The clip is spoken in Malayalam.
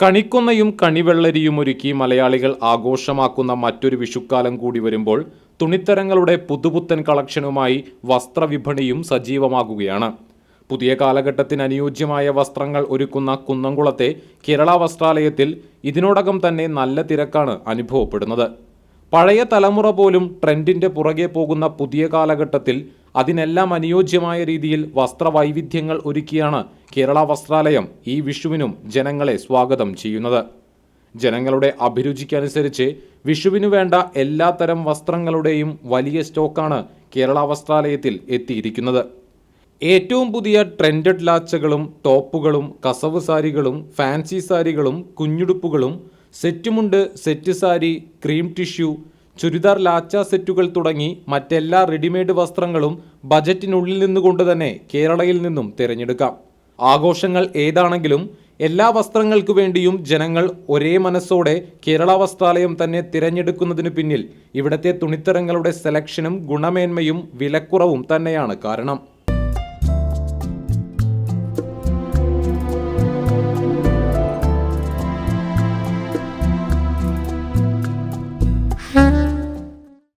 കണിക്കൊന്നയും കണിവെള്ളരിയും ഒരുക്കി മലയാളികൾ ആഘോഷമാക്കുന്ന മറ്റൊരു വിഷുക്കാലം കൂടി വരുമ്പോൾ തുണിത്തരങ്ങളുടെ പുതുപുത്തൻ കളക്ഷനുമായി വസ്ത്രവിപണിയും സജീവമാകുകയാണ്. പുതിയ കാലഘട്ടത്തിന് അനുയോജ്യമായ വസ്ത്രങ്ങൾ ഒരുക്കുന്ന കുന്നംകുളത്തെ കേരള വസ്ത്രാലയത്തിൽ ഇതിനോടകം തന്നെ നല്ല തിരക്കാണ് അനുഭവപ്പെടുന്നത്. പഴയ തലമുറ പോലും ട്രെൻഡിന്റെ പുറകെ പോകുന്ന പുതിയ കാലഘട്ടത്തിൽ അതിനെല്ലാം അനുയോജ്യമായ രീതിയിൽ വസ്ത്രവൈവിധ്യങ്ങൾ ഒരുക്കിയാണ് കേരള വസ്ത്രാലയം ഈ വിഷുവിനും ജനങ്ങളെ സ്വാഗതം ചെയ്യുന്നത്. ജനങ്ങളുടെ അഭിരുചിക്കനുസരിച്ച് വിഷുവിനു വേണ്ട എല്ലാത്തരം വസ്ത്രങ്ങളുടെയും വലിയ സ്റ്റോക്കാണ് കേരള വസ്ത്രാലയത്തിൽ എത്തിയിരിക്കുന്നത്. ഏറ്റവും പുതിയ ട്രെൻഡഡ് ലാച്ചകളും ടോപ്പുകളും കസവ് സാരികളും ഫാൻസി സാരികളും കുഞ്ഞുടുപ്പുകളും സെറ്റുമുണ്ട് set sari cream tissue churidar lacha സെറ്റുകൾ തുടങ്ങി മറ്റെല്ലാ റെഡിമെയ്ഡ് വസ്ത്രങ്ങളും ബജറ്റിനുള്ളിൽ നിന്നുകൊണ്ട് തന്നെ കേരളയിൽ നിന്നും തിരഞ്ഞെടുക്കാം. ആഘോഷങ്ങൾ ഏതാണെങ്കിലും എല്ലാ വസ്ത്രങ്ങൾക്കു വേണ്ടിയും ജനങ്ങൾ ഒരേ മനസ്സോടെ കേരള വസ്ത്രാലയം തന്നെ തിരഞ്ഞെടുക്കുന്നതിന് പിന്നിൽ ഇവിടത്തെ തുണിത്തരങ്ങളുടെ സെലക്ഷനും ഗുണമേന്മയും വിലക്കുറവും തന്നെയാണ് കാരണം.